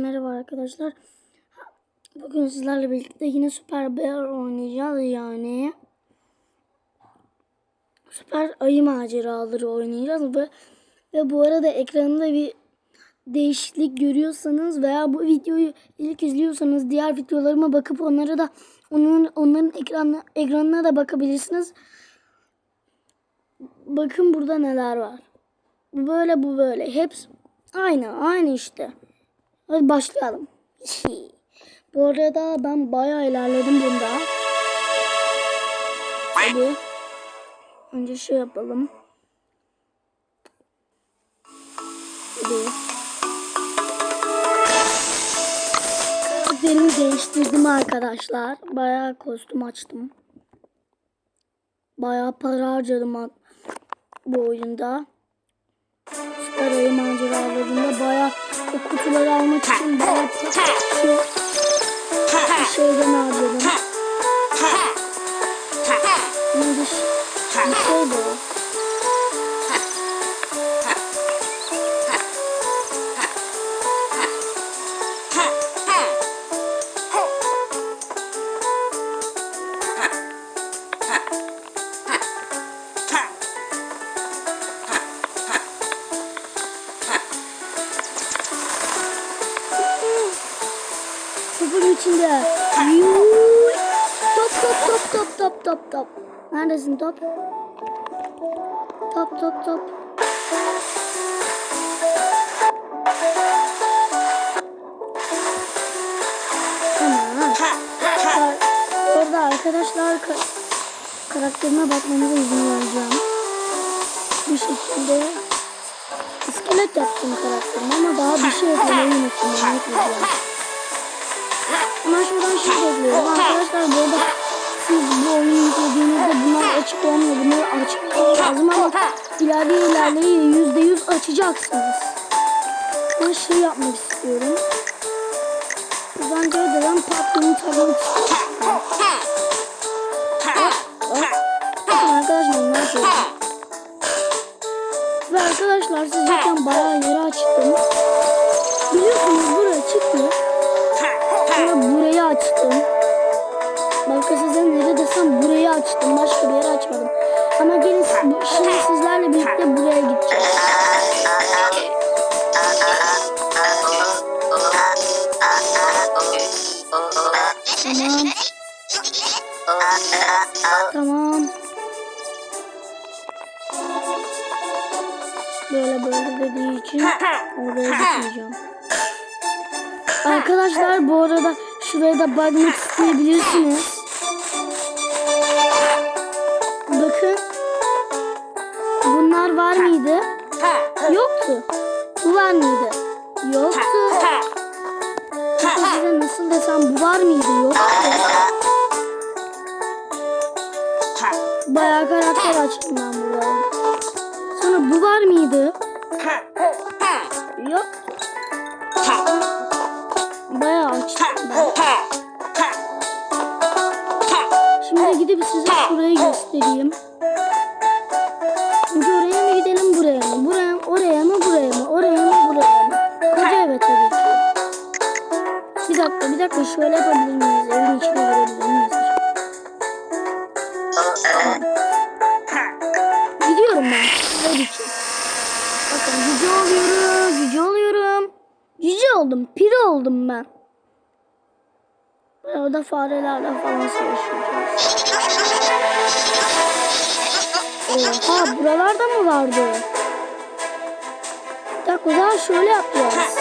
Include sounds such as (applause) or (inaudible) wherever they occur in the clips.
merhaba arkadaşlar. Bugün sizlerle birlikte yine Süper Bear oynayacağız yani. Süper Ayı Maceraları oynayacağız ve, ve bu arada ekranında bir değişiklik görüyorsanız veya bu videoyu ilk izliyorsanız diğer videolarıma bakıp onlara da onların, onların ekranına, ekranına da bakabilirsiniz. Bakın burada neler var. Böyle bu böyle. Hepsi aynı aynı işte. Hadi başlayalım. Bu arada ben bayağı ilerledim bunda. Hadi. Önce şey yapalım. Hadi. Karakterimi değiştirdim arkadaşlar. Bayağı kostüm açtım. Bayağı para harcadım bu oyunda. Süper ayı maceralarında bayağı o kutuları almak için bayağı şey, bir şeyden harcadım. Neydi? Bir şeydi o. Topun içinde. Yuuu. Top top top top top top top. Neredesin top? Top top top. Tamam. Orada arkadaşlar ka- karakterime bakmamıza izin vereceğim. Bu şekilde iskelet yaptım karakterime ama daha bir şey eklemeyi unuttum. Hemen şuradan şey bekliyorum. Arkadaşlar bu arada siz bu oyunu yüklediğinizde bunlar açık olmuyor. Bunları açık lazım ama ilerleye ilerleye yüzde yüz açacaksınız. Ben şey yapmak istiyorum. Buradan patronun tarlamak istiyorum. Bakın arkadaşlar ne yapıyorum. Ve arkadaşlar siz zaten bayağı yeri açtım. Biliyorsunuz buraya çıkmıyor. Sonra burayı açtım. Başka size nere desem burayı açtım. Başka bir yere açmadım. Ama gelin şimdi sizlerle birlikte buraya gideceğiz. Tamam. Tamam. Böyle böyle dediği için oraya gitmeyeceğim. Arkadaşlar bu arada şuraya da bakmak isteyebilirsiniz. Bakın. Bunlar var mıydı? Yoktu. Bu var mıydı? Yoktu. Bakın size nasıl desem bu var mıydı? Yoktu. Bayağı karakter açtım ben burada. Sonra bu var mıydı? Yok. Şimdi gidip size şurayı göstereyim. Orada farelerle falan savaşıyoruz. Oha buralarda mı vardı? Bir dakika o zaman şöyle yapacağız.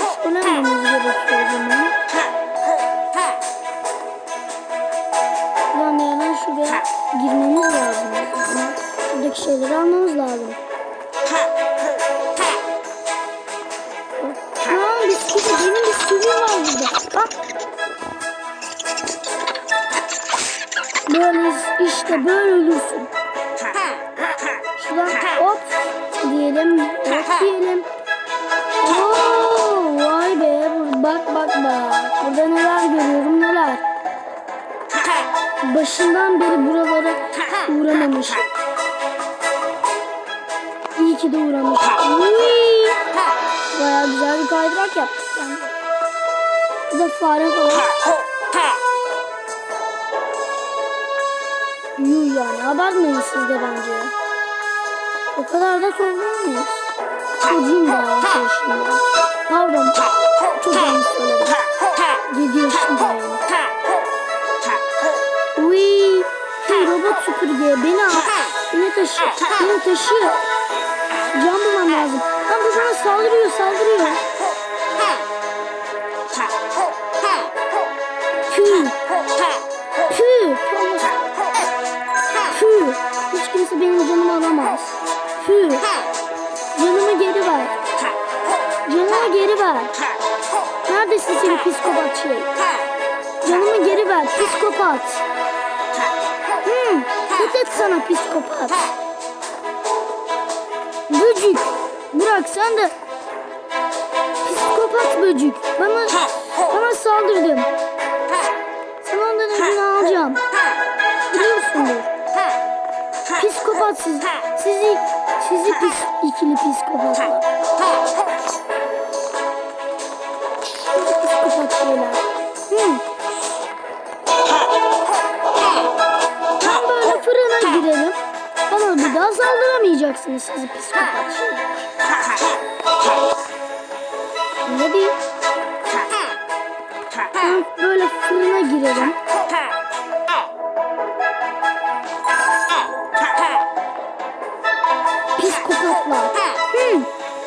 Yapmamız gerekiyor o zaman. Buradan yerden şuraya girmemiz lazım. Ama Şuradaki şeyleri almamız lazım. Bisküvim var burada. Bak. Böyle işte böyle ölürsün. Şuradan hop diyelim, hop diyelim. Oo, vay be, bak bak bak. Burada neler görüyorum neler. Başından beri buralara uğramamışım. İyi ki de uğramış. Bayağı güzel bir kaydırak yaptık. Yani. Bu da fare falan. Yuh yani abartmayın siz de bence. O kadar da muyuz? Çocuğum da 6 yaşında. Pardon yanlış söyledim. 7 yaşındayım. Uy, hey robot süpürge beni al. Beni taşı. Beni taşı. Can bulmam lazım. Lan bu bana saldırıyor saldırıyor. Psikopat şey? Canımı geri ver psikopat. Hmm, et sana psikopat. Böcük. Bırak sen de. Psikopat böcük. Bana, bana saldırdın. Sen ondan ödünü alacağım. Biliyorsundur. Psikopat siz. Sizi, sizi pis, ikili psikopatlar. Saldıramayacaksınız sizi psikopat. Ne? Ben böyle fırına girerim. Psikopatlar. Hmm.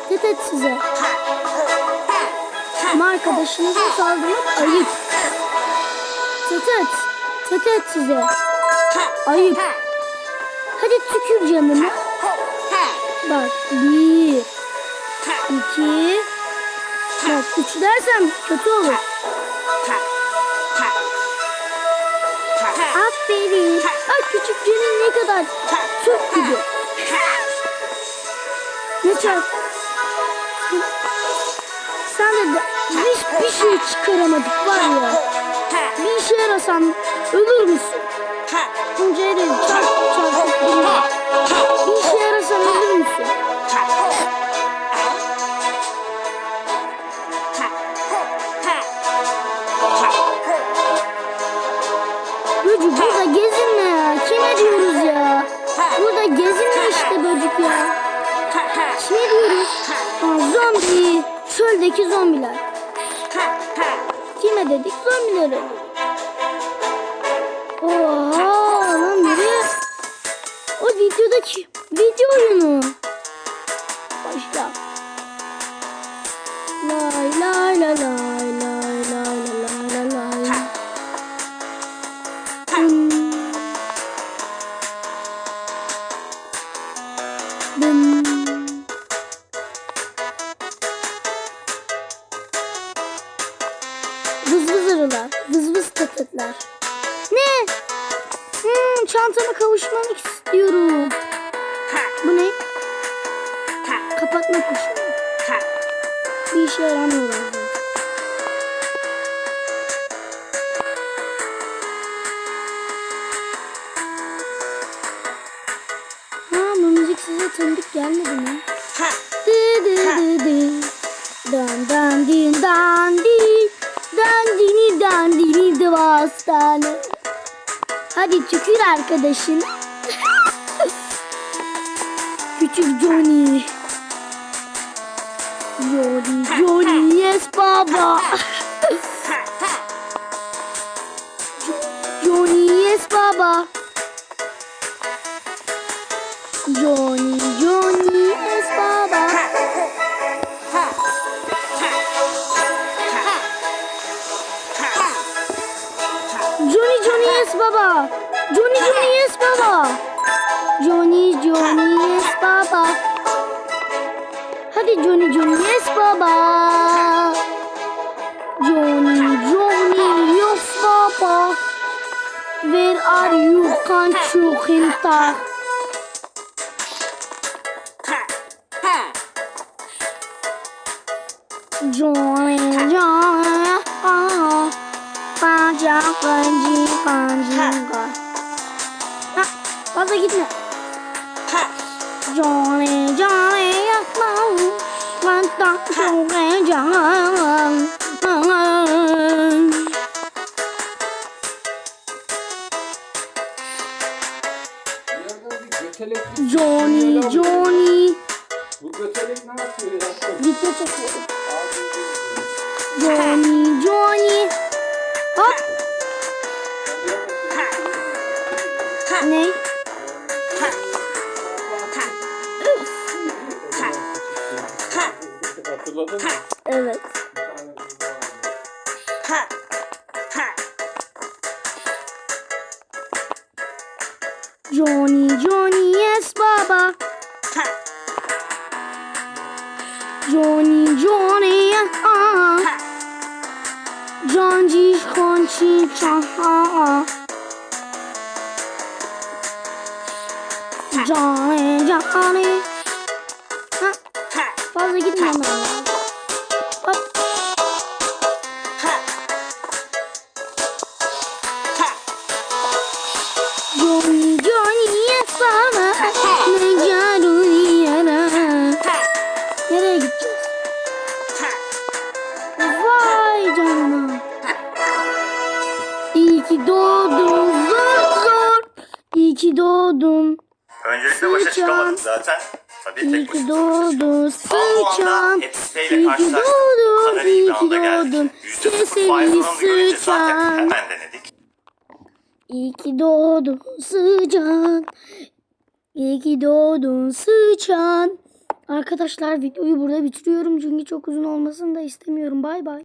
Tetet size. Ama arkadaşınıza saldırmak ayıp. Tetet. Tetet size. Ayıp. Hadi tükür canımı. Bak bir, iki, bak üç dersem kötü olur. Aferin. Bak küçük canın ne kadar çok gibi. Çarp? Sen de, de hiçbir şey çıkaramadık var ya. Bir işe yarasan ölür müsün? Zombi. Çöldeki zombiler. Kime dedik? Zombilere. Oha lan nereye? O videodaki video oyunu. Başla. Lay lay lay lay lay lay lay lay lay. Kapatma kuşu. Bir işe yaramıyorlar. Ha bu müzik size tanıdık gelmedi mi? Dı dı dı dı. Dan dan din dan di. Dan dini dan dini devastane. Hadi tükür arkadaşın. (laughs) Küçük Johnny. Yoni, Yoni, yes, Baba. Yoni, yes, Baba. Yoni, Yoni, yes. are you country hinta? Join, join, oh, 搬家搬进搬进个，啊，我再给你。Johnny Johnny 呀，我当中人讲。Johnny Johnny. Bu götelek ne yapıyor ya? Video çekiyorum. Johnny Johnny Johnny Johnny ah John G Conchi Cha Johnny Johnny. Ha, Fazla gitmem lazım. Sıçan. zaten. Tabii İyi tek ki doğdun sıçan. İyi ki doğdun, iyi ki doğdun. Zaten sıçan. İyi ki doğdun sıçan. İyi ki doğdun sıçan. Arkadaşlar videoyu burada bitiriyorum çünkü çok uzun olmasını da istemiyorum. Bay bay.